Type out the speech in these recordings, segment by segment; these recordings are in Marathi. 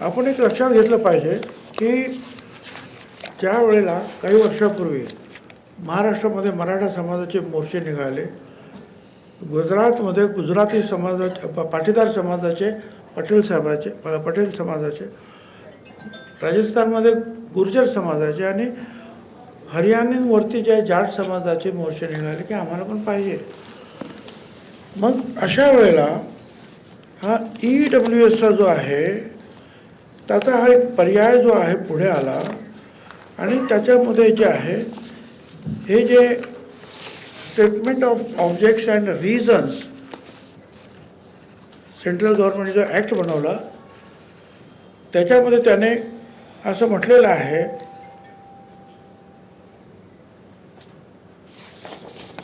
आपण एक लक्षात घेतलं पाहिजे की ज्या वेळेला काही वर्षापूर्वी महाराष्ट्रामध्ये मराठा समाजाचे मोर्चे निघाले. गुजरातमध्ये गुजराती समाजाचे पाटीदार समाजाचे पटेल साहेबाचे प- पटेल समाजाचे राजस्थानमध्ये गुर्जर समाजाचे आणि हरियाणावरती जे जाट समाजाचे मोर्चे निघाले की आम्हाला पण पाहिजे. मग अशा वेळेला हा ई डब्ल्यू एसचा जो आहे त्याचा हा एक पर्याय जो आहे पुढे आला. आणि त्याच्यामध्ये जे आहे हे जे statement of objects and reasons central गव्हर्नमेंटने जो ॲक्ट बनवला त्याच्यामध्ये त्याने असं म्हटलेलं आहे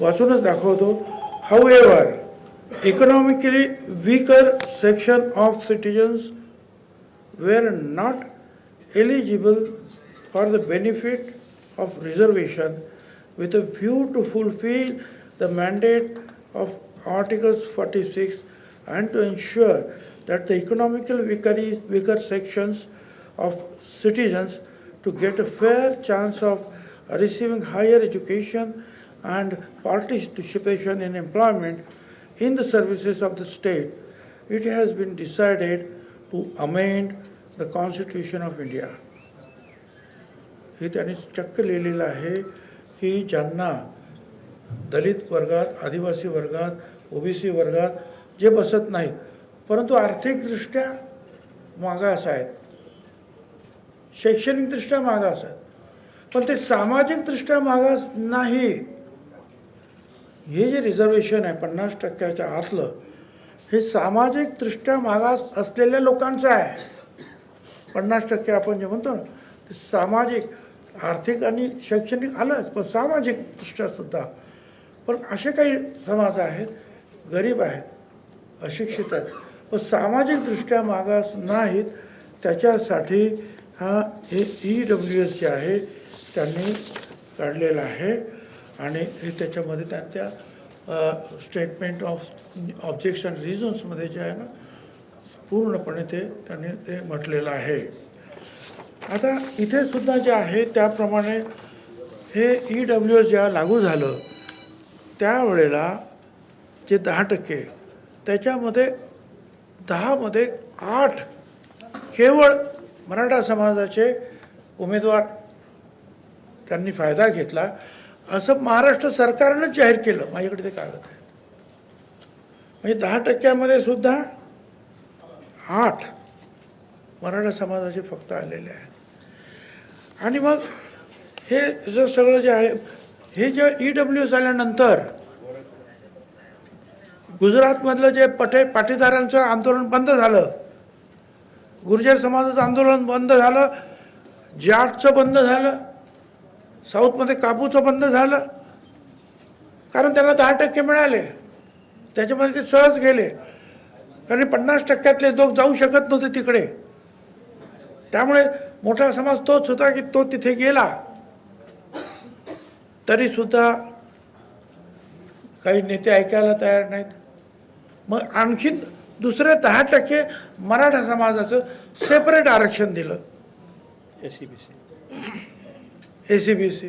वाचूनच दाखवतो however economically weaker section of citizens were not eligible for the benefit of reservation. With a view to fulfill the mandate of Articles 46 and to ensure that the economical weaker, weaker sections of citizens to get a fair chance of receiving higher education and participation in employment in the services of the state, it has been decided to amend the constitution of India. हे त्यांनी चक्क लिहिलेलं आहे की ज्यांना दलित वर्गात आदिवासी वर्गात ओबीसी वर्गात जे बसत नाहीत परंतु आर्थिकदृष्ट्या मागास आहेत. शैक्षणिकदृष्ट्या मागास आहेत. पण ते सामाजिकदृष्ट्या मागास नाही. हे जे रिझर्वेशन आहे पन्नास टक्क्याच्या आतलं हे सामाजिकदृष्ट्या मागास असलेल्या लोकांचं आहे. पन्नास टक्के आपण जे म्हणतो ना ते सामाजिक आर्थिक आणि शैक्षणिक आलंच पण सामाजिकदृष्ट्यासुद्धा पण असे काही समाज आहेत गरीब आहेत अशिक्षित आहेत पण सामाजिकदृष्ट्या मागास नाहीत त्याच्यासाठी हा हे ई डब्ल्यू एस जे आहे त्यांनी काढलेलं आहे. आणि हे त्याच्यामध्ये त्यांच्या स्टेटमेंट ऑफ ऑब्जेक्शन रिझन्समध्ये जे आहे ना पूर्णपणे ते त्यांनी ते म्हटलेलं आहे. आता इथे सुद्धा जे आहे त्याप्रमाणे हे ई डब्ल्यू एस जेव्हा लागू झालं त्यावेळेला जे दहा टक्के त्याच्यामध्ये दहामध्ये आठ केवळ मराठा समाजाचे उमेदवार त्यांनी फायदा घेतला. असं महाराष्ट्र सरकारनं जाहीर केलं. माझ्याकडे ते कागद आहे म्हणजे दहा टक्क्यामध्ये सुद्धा आठ. मराठा समाजाचे फक्त आलेले आहेत. आणि मग हे जर सगळं जे आहे हे जे ई डब्ल्यू झाल्यानंतर गुजरातमधलं जे पटे पाटीदारांचं आंदोलन बंद झालं गुर्जर समाजाचं आंदोलन बंद झालं जाटचं बंद झालं साऊथमध्ये कापूचं बंद झालं कारण त्यांना दहा टक्के मिळाले. त्याच्यामध्ये ते सहज गेले. कारण पन्नास टक्क्यातले लोक जाऊ शकत नव्हते तिकडे. त्यामुळे मोठा समाज तोच होता की तो तिथे गेला. तरी सुद्धा काही नेते ऐकायला तयार नाहीत. मग आणखीन दुसरे दहा टक्के मराठा समाजाचं सेपरेट आरक्षण दिलं. ए सी बी सी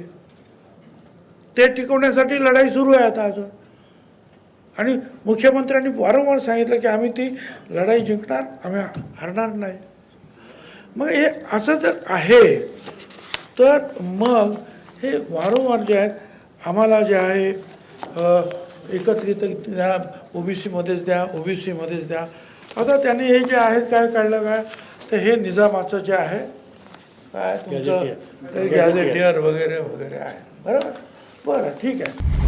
ते टिकवण्यासाठी लढाई सुरू आहे आता अजून. आणि मुख्यमंत्र्यांनी वारंवार सांगितलं की आम्ही ती लढाई जिंकणार आम्ही हरणार नाही. मग हे असं जर आहे तर मग हे वारंवार जे आहेत आम्हाला जे आहे एकत्रित द्या ओबीसीमध्येच द्या ओबीसीमध्येच द्या. आता त्यांनी हे जे आहेत काय काढलं काय? तर हे निजामाचं जे आहे काय तुमचं गॅझेटियर वगैरे वगैरे आहे. बरोबर? बरं ठीक आहे.